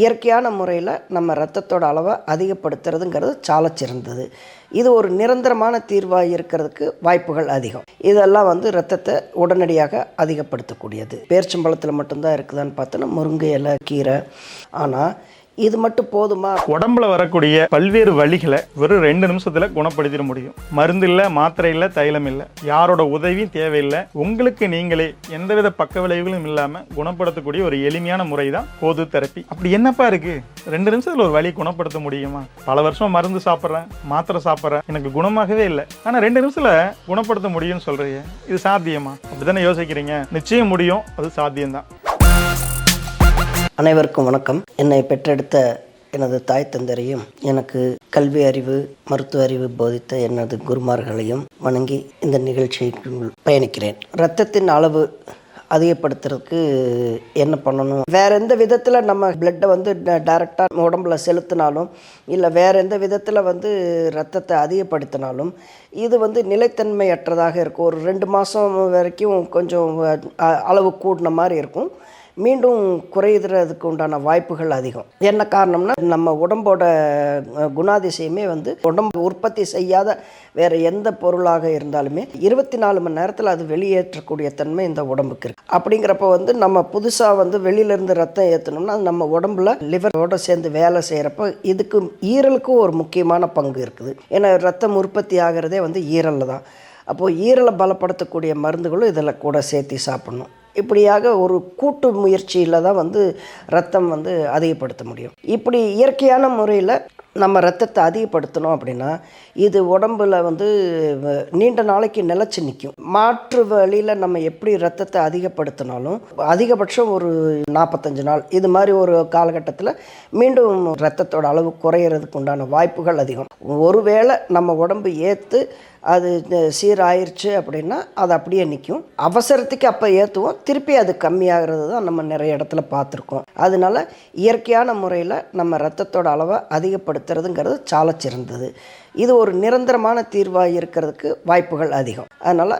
இயற்கையான முறையில் நம்ம ரத்தத்தோட அளவை அதிகப்படுத்துறதுங்கிறது சால சிறந்தது. இது ஒரு நிரந்தரமான தீர்வாக இருக்கிறதுக்கு வாய்ப்புகள் அதிகம். இதெல்லாம் வந்து ரத்தத்தை உடனடியாக அதிகப்படுத்தக்கூடியது. பேர்ச்சம்பழத்தில் மட்டும்தான் இருக்குதான்னு பார்த்தோன்னா முருங்கை இலை கீரை. ஆனால் இது மட்டும் போதுமா? உடம்புல வரக்கூடிய பல்வேறு வழிகளை வெறும் ரெண்டு நிமிஷத்துல குணப்படுத்திட முடியும். மருந்து இல்ல மாத்திரை இல்ல தைலம் இல்ல. யாரோட உதவியும் தேவையில்லை. உங்களுக்கு நீங்களே எந்தவித பக்க விளைவுகளும் இல்லாம குணப்படுத்தக்கூடிய ஒரு எளிமையான முறை தான் போது தெரப்பி. அப்படி என்னப்பா இருக்கு? ரெண்டு நிமிஷத்துல ஒரு வழி குணப்படுத்த முடியுமா? பல வருஷம் மருந்து சாப்பிட்றேன் மாத்திரை சாப்பிட்றேன். எனக்கு குணமாகவே இல்லை. ஆனா ரெண்டு நிமிஷத்துல குணப்படுத்த முடியும்னு சொல்றீங்க இது சாத்தியமா? அப்படிதானே யோசிக்கிறீங்க? நிச்சயம் முடியும். அது சாத்தியம்தான். அனைவருக்கும் வணக்கம். என்னை பெற்றெடுத்த எனது தாய் தந்தரையும் எனக்கு கல்வி அறிவு மருத்துவ அறிவு போதித்த எனது குருமார்களையும் வணங்கி இந்த நிகழ்ச்சிக்கு பயணிக்கிறேன். இரத்தத்தின் அளவு அதிகப்படுத்துறதுக்கு என்ன பண்ணணும்? வேற எந்த விதத்தில் நம்ம பிளட்டை வந்து டைரெக்டாக உடம்புல செலுத்தினாலும் இல்லை வேற எந்த விதத்தில் வந்து ரத்தத்தை அதிகப்படுத்தினாலும் இது வந்து நிலைத்தன்மையற்றதாக இருக்கும். ஒரு ரெண்டு மாதம் வரைக்கும் கொஞ்சம் அளவு கூடின மாதிரி இருக்கும். மீண்டும் குறையிறதுக்கு உண்டான வாய்ப்புகள் அதிகம். என்ன காரணம்னா நம்ம உடம்போட குணாதிசயமே வந்து உடம்பு உற்பத்தி செய்யாத வேற எந்த பொருளாக இருந்தாலுமே இருபத்தி நாலு மணி நேரத்தில் அது வெளியேற்றக்கூடிய தன்மை இந்த உடம்புக்கு இருக்கு. அப்படிங்கிறப்ப வந்து நம்ம புதுசாக வந்து வெளியிலேருந்து ரத்தம் ஏற்றணும்னா நம்ம உடம்புல லிவரோட சேர்ந்து வேலை செய்கிறப்ப இதுக்கு ஈரலுக்கும் ஒரு முக்கியமான பங்கு இருக்குது. ஏன்னா ரத்தம் உற்பத்தி ஆகிறதே வந்து ஈரலில் தான். அப்போது ஈரலை பலப்படுத்தக்கூடிய மருந்துகளும் இதில் கூட சேர்த்து சாப்பிடணும். இப்படியாக ஒரு கூட்டு முயற்சியில் தான் வந்து ரத்தம் வந்து அதிகப்படுத்த முடியும். இப்படி இயற்கையான முறையில் நம்ம ரத்தத்தை அதிகப்படுத்தணும் அப்படின்னா இது உடம்புல வந்து வ- நீண்ட நாளைக்கு நிலச்சி நிற்கும் மாற்று வழியில் நம்ம எப்படி ரத்தத்தை அதிகப்படுத்தினாலும் அதிகபட்சம் ஒரு நாற்பத்தஞ்சு நாள் இது மாதிரி ஒரு காலகட்டத்தில் மீண்டும் ரத்தத்தோட அளவு குறையிறதுக்கு உண்டான வாய்ப்புகள் அதிகம். ஒருவேளை நம்ம உடம்பு ஏற்று அது சீராயிருச்சு அப்படின்னா அது அப்படியே நிற்கும் அவசரத்துக்கு அப்போ ஏற்றுவோம் திருப்பி அது கம்மியாகிறது தான் நம்ம நிறைய இடத்துல பார்த்துருக்கோம். அதனால இயற்கையான முறையில் நம்ம ரத்தத்தோட அளவை அதிகப்படுத்துறதுங்கிறது சாலச்சிறந்தது. இது ஒரு நிரந்தரமான தீர்வாக இருக்கிறதுக்கு வாய்ப்புகள் அதிகம். அதனால்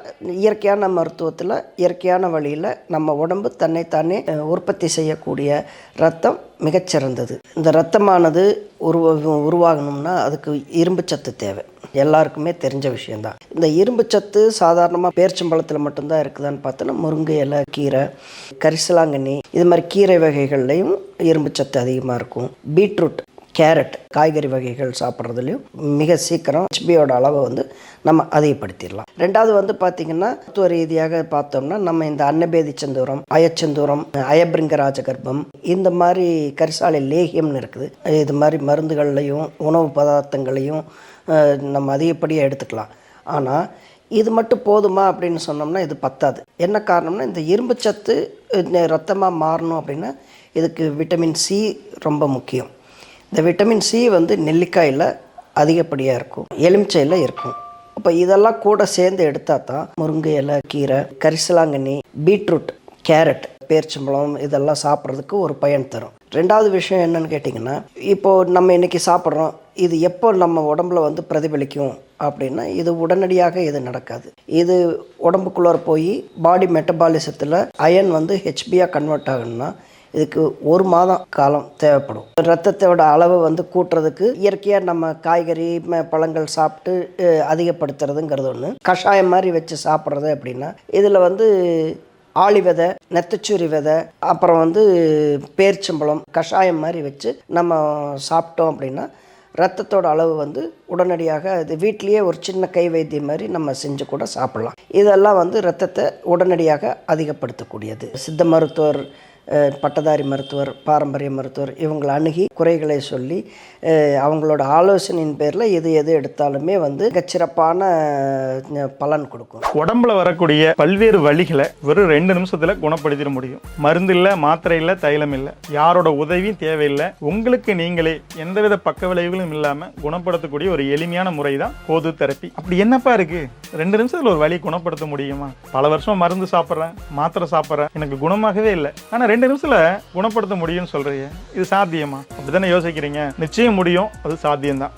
இயற்கையான மருத்துவத்தில் இயற்கையான வழியில் நம்ம உடம்பு தன்னைத்தானே உற்பத்தி செய்யக்கூடிய ரத்தம் மிகச்சிறந்தது. இந்த ரத்தமானது உருவ உருவாகணும்னா அதுக்கு இரும்பு சத்து தேவை. எல்லாருக்குமே தெரிஞ்ச விஷயந்தான் இந்த இரும்பு சத்து சாதாரணமாக பேர்ச்சம்பழத்தில் மட்டும்தான் இருக்குதான்னு பார்த்தோன்னா முருங்கை இலை கீரை கரிசலாங்கண்ணி இது மாதிரி கீரை வகைகள்லையும் இரும்பு சத்து அதிகமாக இருக்கும். பீட்ரூட் கேரட் காய்கறி வகைகள் சாப்பிட்றதுலையும் மிக சீக்கிரம் ஹெச்பியோட அளவை வந்து நம்ம அதிகப்படுத்திடலாம். ரெண்டாவது வந்து பார்த்திங்கன்னா மருத்துவ ரீதியாக பார்த்தோம்னா நம்ம இந்த அன்னபேதி செந்தூரம் அயச்செந்தூரம் அயபிருங்க ராஜகர்ப்பம் இந்த மாதிரி கரிசாலை லேகியம்னு இருக்குது. இது மாதிரி மருந்துகள்லையும் உணவு பதார்த்தங்களையும் நம்ம அதிகப்படியாக எடுத்துக்கலாம். ஆனால் இது மட்டும் போதுமா அப்படின்னு சொன்னோம்னா இது பத்தாது. என்ன காரணம்னா இந்த இரும்பு சத்து ரத்தமாக மாறணும் அப்படின்னா இதுக்கு விட்டமின் சி ரொம்ப முக்கியம். இந்த விட்டமின் சி வந்து நெல்லிக்காயில் அதிகப்படியாக இருக்கும். எலுமிச்சையில் இருக்கும். அப்போ இதெல்லாம் கூட சேர்ந்து எடுத்தால் தான் முருங்கை இலை கீரை கரிசலாங்கண்ணி பீட்ரூட் கேரட் பேர்ச்சம்பழம் இதெல்லாம் சாப்பிட்றதுக்கு ஒரு பயன் தரும். ரெண்டாவது விஷயம் என்னன்னு கேட்டிங்கன்னா இப்போது நம்ம இன்றைக்கி சாப்பிட்றோம். இது எப்போ நம்ம உடம்புல வந்து பிரதிபலிக்கும் அப்படின்னா இது உடனடியாக இது நடக்காது. இது உடம்புக்குள்ளார போய் பாடி மெட்டபாலிசத்தில் அயன் வந்து ஹெச்பியாக கன்வெர்ட் ஆகணும்னா இதுக்கு ஒரு மாதம் காலம் தேவைப்படும். ரத்தத்தோட அளவை வந்து கூட்டுறதுக்கு இயற்கையாக நம்ம காய்கறி ம- பழங்கள் சாப்பிட்டு அதிகப்படுத்துறதுங்கிறது ஒன்று கஷாயம் மாதிரி வச்சு சாப்பிட்றது அப்படின்னா இதில் வந்து ஆளி விதை நெத்தச்சூரி விதை அப்புறம் வந்து பேர்ச்சம்பழம் கஷாயம் மாதிரி வச்சு நம்ம சாப்பிட்டோம் அப்படின்னா ரத்தத்தோட அளவு வந்து உடனடியாக இது வீட்லேயே ஒரு சின்ன கை வைத்தியம் மாதிரி நம்ம செஞ்சு கூட சாப்பிட்லாம். இதெல்லாம் வந்து ரத்தத்தை உடனடியாக அதிகப்படுத்தக்கூடியது. சித்த மருத்துவர் பட்டதாரி மருத்துவர் பாரம்பரிய மருத்துவர் இவங்களை அணுகி குறைகளை சொல்லி அவங்களோட ஆலோசனையின் பேரில் எது எது எடுத்தாலுமே வந்து மிகச்சிறப்பான பலன் கொடுக்கும். உடம்புல வரக்கூடிய பல்வேறு வழிகளை வெறும் ரெண்டு நிமிஷத்தில் குணப்படுத்திட முடியும். மருந்து இல்லை மாத்திரை இல்லை தைலம் இல்லை. யாரோட உதவியும் தேவையில்லை. உங்களுக்கு நீங்களே எந்தவித பக்க விளைவுகளும் இல்லாமல் குணப்படுத்தக்கூடிய ஒரு எளிமையான முறை தான் போது தெரப்பி. அப்படி என்னப்பா இருக்கு? ரெண்டு நிமிஷத்தில் ஒரு வழி குணப்படுத்த முடியுமா? பல வருஷம் மருந்து சாப்பிட்றேன் மாத்திரை சாப்பிட்றேன். எனக்கு குணமாகவே இல்லை. ஆனால் ரெண்டு நிமிஷத்துல குணப்படுத்த முடியும்னு சொல்றீங்க. இது சாத்தியமா? அப்படிதானே யோசிக்கிறீங்க? நிச்சயம் முடியும். அது சாத்தியம்தான்.